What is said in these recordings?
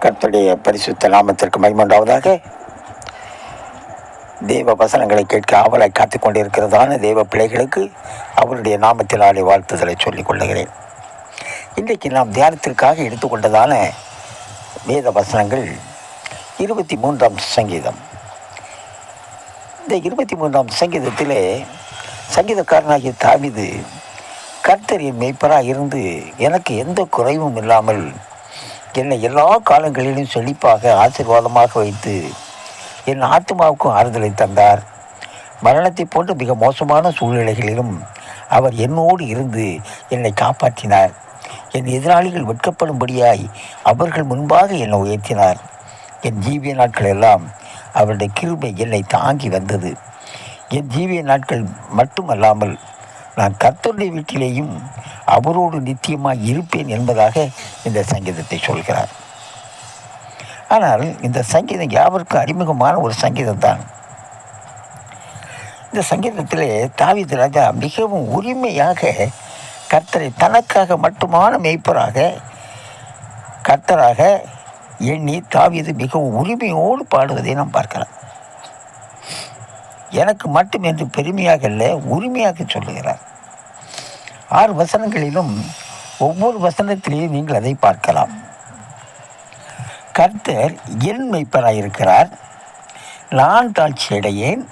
கர்த்தருடைய பரிசுத்த நாமத்திற்கு மைமண்டாவதாக தேவ வசனங்களை கேட்க ஆவலை காத்துக் கொண்டிருக்கிறதான தேவ பிள்ளைகளுக்கு அவருடைய நாமத்தினாலே வாழ்த்துதலை சொல்லிக் கொள்ளுகிறேன். இன்றைக்கு நாம் தியானத்திற்காக எடுத்துக்கொண்டதான வேத வசனங்கள் இருபத்தி மூன்றாம் சங்கீதம். இந்த இருபத்தி மூன்றாம் சங்கீதத்திலே சங்கீதக்காரனாகிய தாவிது கர்த்தரின் மெய்ப்பராக இருந்து எனக்கு எந்த குறைவும் இல்லாமல் என்னை எல்லா காலங்களிலும் செழிப்பாக ஆசீர்வாதமாக வைத்து என் ஆத்மாவுக்கும் ஆறுதலை தந்தார். மரணத்தை போன்ற மிக மோசமான சூழ்நிலைகளிலும் அவர் என்னோடு இருந்து என்னை காப்பாற்றினார். என் எதிராளிகள் வெட்கப்படும்படியாய் அவர்கள் முன்பாக என்னை உயர்த்தினார். என் ஜீவிய நாட்கள் எல்லாம் அவருடைய கிருபை என்னை தாங்கி வந்தது. என் ஜீவிய நாட்கள் மட்டுமல்லாமல் நான் கர்த்தருடைய வீட்டிலேயும் அவரோடு நித்தியமாக இருப்பேன் என்பதாக இந்த சங்கீதத்தை சொல்கிறார். ஆனால் இந்த சங்கீதம் யாவருக்கும் அறிமுகமான ஒரு சங்கீதம் தான் இந்த சங்கீதத்திலே தாவித் ராஜா மிகவும் உரிமையாக கர்த்தரை தனக்காக மட்டுமான மெய்ப்பராக கர்த்தராக எண்ணி தாவீது மிகவும் உரிமையோடு பாடுவதை நாம் பார்க்கலாம். எனக்கு மட்டும் என்று பெருமையாக இல்லை உரிமையாக சொல்லுகிறார். ஆறு வசனங்களிலும் ஒவ்வொரு வசனத்திலேயும் நீங்கள் அதை பார்க்கலாம். கர்த்தர் என் மெய்ப்பராயிருக்கிறார். நான் தாழ்ச்சி அடையேன்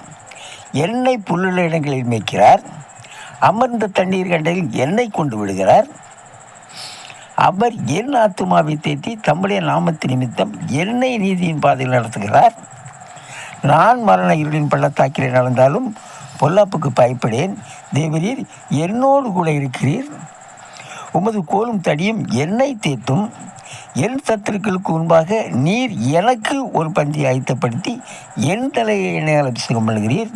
என்னை புல்லுள்ள இடங்களில் மேய்க்கிறார். அமர்ந்த தண்ணீர் கண்டையில் என்னை கொண்டு விடுகிறார். அவர் என் ஆத்துமாவை தேற்றி தம்முடைய நாமத்து நிமித்தம் என்னை நீதியின் பாதையில் நடத்துகிறார். நான் மரண இருளின் பள்ளத்தாக்கிலே நடந்தாலும் பொல்லாப்புக்கு பயப்படேன். தேவரீர் என்னோடு கூட இருக்கிறீர். உமது கோலும் தடியும் என்னை தேத்தும். என் சத்துருக்களுக்கு முன்பாக நீர் எனக்கு ஒரு பந்தி ஆயத்தப்படுத்தி என் தலையை எண்ணெயால் அபிஷேகம் பண்ணுகிறீர்.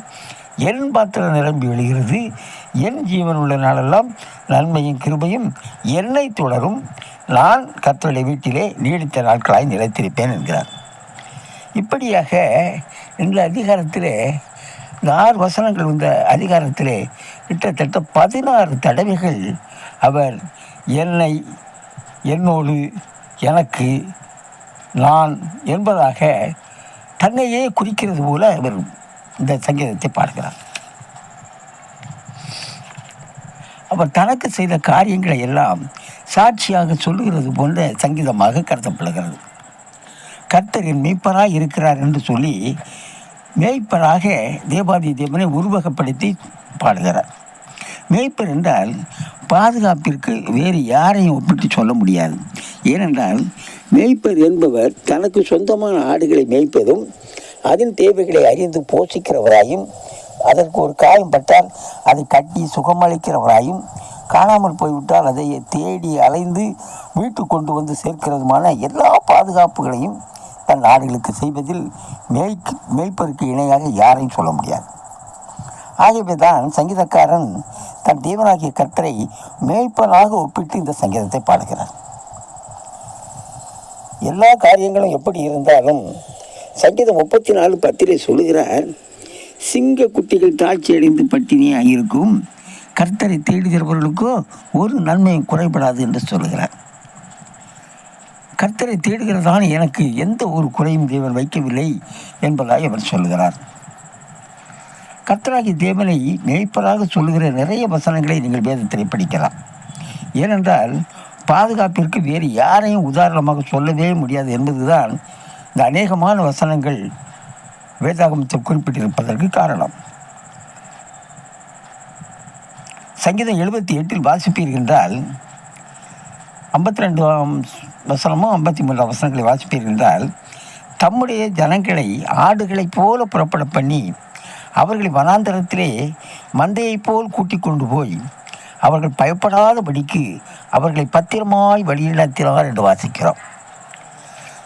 என் பாத்திரம் நிரம்பி விழுகிறது. என் ஜீவன் உள்ள நாளெல்லாம் நன்மையும் கிருபையும் என்னை தொடரும். நான் கத்தருடைய வீட்டிலே நீடித்த நாட்களாய் நிலைத்திருப்பேன் என்கிறார். இப்படியாக இந்த அதிகாரத்தில் இந்த ஆறு வசனங்கள் இந்த அதிகாரத்திலே கிட்டத்தட்ட பதினாறு தடவைகள் அவர் என்னை என்னோடு எனக்கு நான் என்பதாக தன்னையே குறிக்கிறது போல அவர் இந்த சங்கீதத்தை பார்க்கிறார் அவர் தனக்கு செய்த காரியங்களை எல்லாம் சாட்சியாக சொல்லுகிறது போன்ற சங்கீதமாக கருதப்படுகிறது. கர்த்தரின் மீப்பராக இருக்கிறார் என்று சொல்லி மேய்ப்பராக தேவாதி தேவனை உருவகப்படுத்தி பாடுகிறார். மேய்ப்பர் என்றால் பாதுகாப்பிற்கு வேறு யாரையும் ஒப்பிட்டு சொல்ல முடியாது. ஏனென்றால் மேய்ப்பர் என்பவர் தனக்கு சொந்தமான ஆடுகளை மேய்ப்பதும் அதன் தேவைகளை அறிந்து போஷிக்கிறவராயும் அதற்கு ஒரு காயம் பட்டால் அதை கட்டி சுகமளிக்கிறவராயும் காணாமல் போய்விட்டால் அதை தேடி அலைந்து வீட்டுக்கு கொண்டு வந்து சேர்க்கிறதுமான எல்லா பாதுகாப்புகளையும் தன் ஆடுகளுக்கு செய்வதில் மேய்க்கு மேய்ப்பருக்கு இணையாக யாரையும் சொல்ல முடியாது. ஆகவே தான் சங்கீதக்காரன் தன் தேவனாகிய கர்த்தரை மேய்ப்பனாக ஒப்பிட்டு இந்த சங்கீதத்தை பாடுகிறார். எல்லா காரியங்களும் எப்படி இருந்தாலும் சங்கீதம் முப்பத்தி நாலு பத்திரை சொல்லுகிறார் சிங்க குட்டிகள் தாழ்ச்சி அடைந்து பட்டினியாக இருக்கும். கர்த்தரை தேடுகிறவர்களுக்கோ ஒரு நன்மையும் குறைபடாது என்று சொல்கிறார் கர்த்தரை தேடுகிறதான எனக்கு எந்த ஒரு குறையும் தேவன் வைக்கவில்லை என்பதாக அவர் சொல்லுகிறார். கர்த்தராகி தேவனை மேய்ப்பதாக சொல்லுகிற நிறைய வசனங்களை நீங்கள் வேதத்தில் படிக்கலாம். ஏனென்றால் பாதுகாப்பிற்கு வேறு யாரையும் உதாரணமாக சொல்லவே முடியாது என்பதுதான் இந்த அநேகமான வசனங்கள் வேதாகமத்தில் குறிப்பிட்டிருப்பதற்கு காரணம். சங்கீதம் எழுபத்தி எட்டில் வாசிப்பீர்கள் என்றால் ஐம்பத்தி ரெண்டாம் வசனமும் ஐம்பத்தி மூன்றாம் வசனங்களை வாசிப்பிருந்தால் தம்முடைய ஜனங்களை ஆடுகளைப் போல புறப்பட பண்ணி அவர்களை வனாந்தரத்திலே மந்தையைப் போல் கூட்டிக் கொண்டு போய் அவர்கள் பயப்படாதபடிக்கு அவர்களை பத்திரமாய் வழிநடத்தினார் என்று வாசிக்கிறோம்.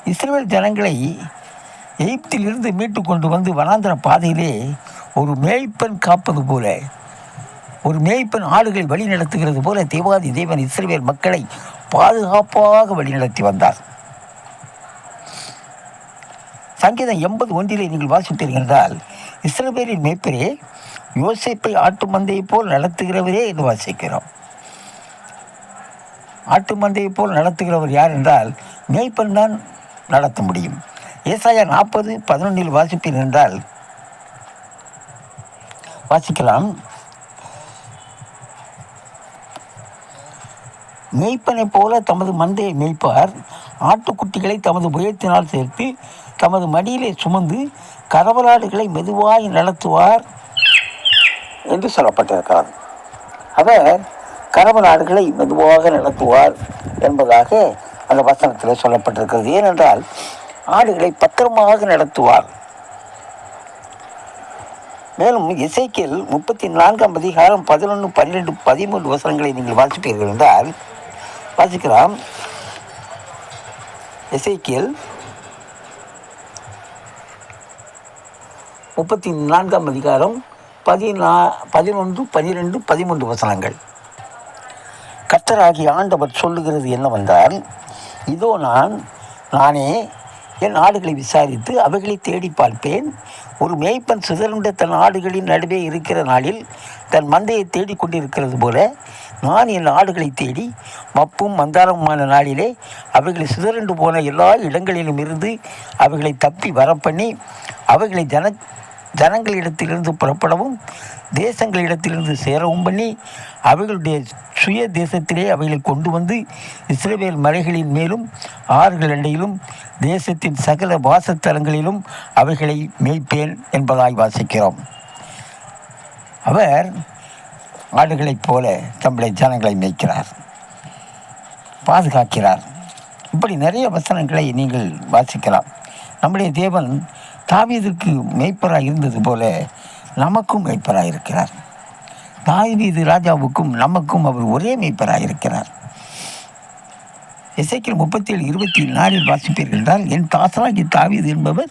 இஸ்ரேல் ஜனங்களை எகிப்திலிருந்து மீட்டு கொண்டு வந்து வனாந்தர பாதையிலே ஒரு மேய்ப்பன் காப்பது போல ஒரு மேய்ப்பன் ஆடுகளை வழி நடத்துகிறது போல தேவாதி தேவன் இஸ்ரேல் மக்களை பாதுகாப்பாக வழிநடத்தி வந்தார். சங்கீதம் எண்பது ஒன்றிலே நீங்கள் வாசித்தீர்கள் என்றால் இஸ்ரவேலின் மேய்ப்பரே யோசிப்பை ஆட்டு மந்தையைப் போல் நடத்துகிறவரே என்று வாசிக்கிறோம். ஆட்டு மந்தையைப் போல் நடத்துகிறவர் யார் என்றால் மேய்ப்பன் தான் நடத்த முடியும். ஏசாயா நாற்பது பதினொன்றில் வாசிப்பீர் என்றால் வாசிக்கலாம். மெய்ப்பனைப் போல தமது மந்தையை மேய்ப்பார். ஆட்டுக்குட்டிகளை தமது புயத்தினால் சேர்த்து தமது மடியிலே சுமந்து கரவலாடுகளை மெதுவாய் நடத்துவார் என்று சொல்லப்பட்டிருக்கிறார் அவர் கரவலாடுகளை மெதுவாக நடத்துவார் என்பதாக அந்த வசனத்தில் சொல்லப்பட்டிருக்கிறது. ஏனென்றால் ஆடுகளை பத்திரமாக நடத்துவார். மேலும் இசைக்கில் முப்பத்தி நான்காம் அதிகாரம் பதினொன்று பன்னிரெண்டு பதிமூன்று வசனங்களை நீங்கள் வாசிப்பீர்கள் என்றால் வாசிக்கலாம். இசைக்கியல் முப்பத்தி நான்காம் அதிகாரம் பதினா பதினொன்று பனிரெண்டு பதிமூன்று வசனங்கள். கர்த்தராகிய ஆண்டவர் சொல்லுகிறது என்னவென்றால் இதோ நான் நானே என் ஆடுகளை விசாரித்து அவைகளை தேடி பார்ப்பேன். ஒரு மேய்ப்பன் சிதறுண்ட தன் ஆடுகளின் நடுவே இருக்கிற நாளில் தன் மந்தையை தேடிக்கொண்டிருக்கிறது போல நான் என் ஆடுகளை தேடி மப்பும் மந்தாரமுமான நாளிலே அவைகளை சிதறண்டு போன எல்லா இடங்களிலும் இருந்து அவைகளை தப்பி வரப்பண்ணி அவைகளை ஜன ஜனங்களிடத்திலிருந்து புறப்படவும் தேசங்களிடத்திலிருந்து சேரவும் பண்ணி அவைகளுடைய சுய தேசத்திலே அவைகளை கொண்டு வந்து இஸ்ரேவேல் மலைகளின் மேலும் ஆறுகள் அண்டையிலும் தேசத்தின் சகல வாசத்தலங்களிலும் அவைகளை மேய்ப்பேன் என்பதாய் வாசிக்கிறோம். அவர் ஆடுகளைப் போல தம்முடைய ஜனங்களை மேய்க்கிறார். பாதுகாக்கிறார். இப்படி நிறைய வசனங்களை நீங்கள் வாசிக்கலாம். நம்முடைய தேவன் தாவீதுக்கு மேய்ப்பராக இருந்தது போல நமக்கும் மேய்ப்பராக இருக்கிறார். தாவீது ராஜாவுக்கும் நமக்கும் அவர் ஒரே மேய்ப்பராக இருக்கிறார். இசைக்கில் முப்பத்தி ஏழு இருபத்தி நாலில் வாசிப்பீர்கள் என்றால் என் தாசராகி தாவீது என்பவர்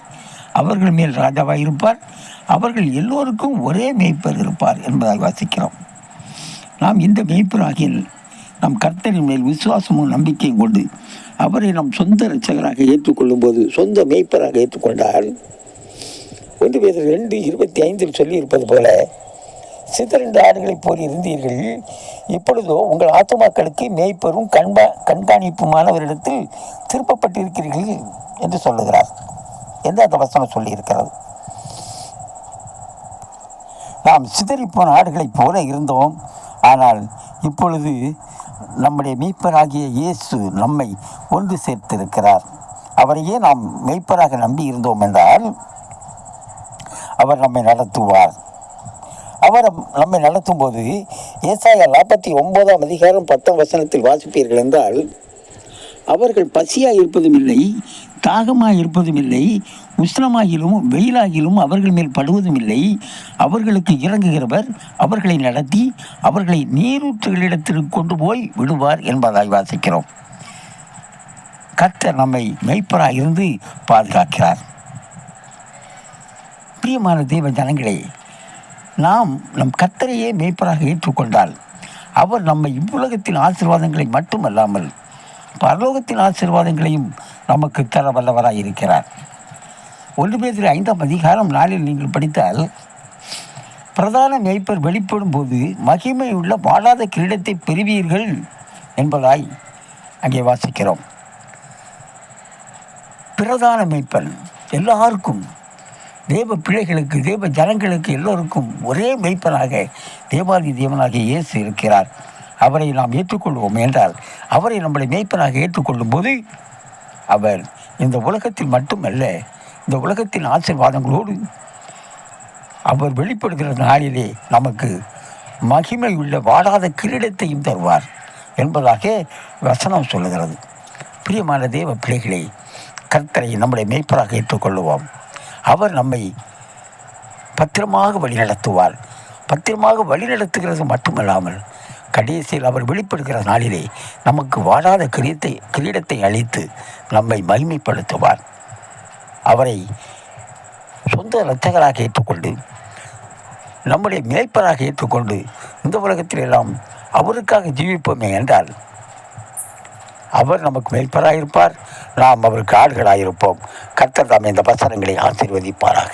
அவர்கள் மேல் ராஜாவாக இருப்பார். அவர்கள் எல்லோருக்கும் ஒரே மேய்ப்பர் இருப்பார் என்பதாக வாசிக்கிறோம். நாம் இந்த மேய்ப்பராகிய நம் கர்த்தரின் மேல் விசுவாசமும் நம்பிக்கையும் கொண்டு அவரை நம் சொந்த ரட்சகராக ஏற்றுக்கொள்ளும் போது சொந்த மேய்ப்பராக ஏற்றுக்கொண்டால் ஒன்று பேர் ரெண்டு இருபத்தி ஐந்தில் சொல்லியிருப்பது போல சிதறிந்த ஆடுகளைப் போல் இருந்தீர்கள். இப்பொழுதோ உங்கள் ஆத்மாக்களுக்கு மேய்ப்பரும் கண்பா கண்காணிப்புமானவரிடத்தில் திருப்பப்பட்டிருக்கிறீர்கள் என்று சொல்லுகிறார். எந்த அந்த வசனம் சொல்லியிருக்கிறது? நாம் சிதறிப்போன ஆடுகளைப் போல இருந்தோம். ஆனால் இப்பொழுது நம்முடைய மீட்பராகிய இயேசு நம்மை ஒன்று சேர்த்திருக்கிறார். அவரையே நாம் மெய்ப்பராக நம்பி இருந்தோம் என்றால் அவர் நம்மை நடத்துவார். அவர் நம்மை நடத்தும் போது ஏசாயா நாற்பத்தி ஒன்பதாம் அதிகாரம் பத்தாம் வசனத்தில் வாசிப்பீர்கள் என்றால் அவர்கள் பசியாக இருப்பதும் இல்லை தாகமாக இருப்பதும் இல்லை உஷ்ணமாகிலும் வெயிலாகிலும் அவர்கள் மேல் படுவதும் இல்லை அவர்களுக்கு இறங்குகிறவர் அவர்களை நடத்தி அவர்களை நீரூற்றுகளிடத்திற்கு கொண்டு போய் விடுவார் என்பதாய் வாசிக்கிறோம். கர்த்தர் நம்மை மெய்ப்பராக இருந்து பாதுகாக்கிறார். பிரியமான தெய்வ ஜனங்களே நாம் நம் கர்த்தரையே மெய்ப்பராக ஏற்றுக்கொண்டால் அவர் நம்மை இவ்வுலகத்தின் ஆசீர்வாதங்களை மட்டுமல்லாமல் பரலோகத்தின் ஆசீர்வாதங்களையும் நமக்கு தர வல்லவராக இருக்கிறார். ஒன்று பேர் ஐந்தாம் அதிகாரம் நாளில் நீங்கள் படித்தால் பிரதான மேய்ப்பர் வெளிப்படும் போது மகிமை உள்ள வாழாத கிரீடத்தை பெறுவீர்கள் என்பதாய் அங்கே வாசிக்கிறோம். பிரதான மேய்ப்பன் எல்லாருக்கும் தேவ பிள்ளைகளுக்கு தேவ ஜனங்களுக்கு எல்லோருக்கும் ஒரே மெய்ப்பனாக தேவாதி தேவனாக இயேசு இருக்கிறார். அவரை நாம் ஏற்றுக்கொள்வோம் என்றால் அவரை நம்மளை மெய்ப்பனாக ஏற்றுக்கொள்ளும் போது அவர் இந்த உலகத்தில் மட்டுமல்ல இந்த உலகத்தின் ஆசீர்வாதங்களோடு அவர் வெளிப்படுகிற நாளிலே நமக்கு மகிமை உள்ள வாடாத கிரீடத்தையும் தருவார் என்பதாக வசனம் சொல்லுகிறது. பிரியமான தேவ பிள்ளைகளை கர்த்தரை நம்முடைய மேய்ப்பராக ஏற்றுக்கொள்ளுவோம். அவர் நம்மை பத்திரமாக வழிநடத்துவார். பத்திரமாக வழிநடத்துகிறது மட்டுமல்லாமல் கடைசியில் அவர் வெளிப்படுகிற நாளிலே நமக்கு வாழாத கிரீடத்தை கிரீடத்தை அளித்து நம்மை மகிமைப்படுத்துவார். அவரை சொந்த இரட்சகராக ஏற்றுக்கொண்டு நம்முடைய மேய்ப்பராக ஏற்றுக்கொண்டு இந்த உலகத்தில் எல்லாம் அவருக்காக ஜீவிப்போமே என்றால் அவர் நமக்கு மேய்ப்பராக இருப்பார் நாம் அவருக்கு ஆடுகளாக இருப்போம் கர்த்தர் தாம் இந்த வசனங்களை ஆசீர்வதிப்பாராக.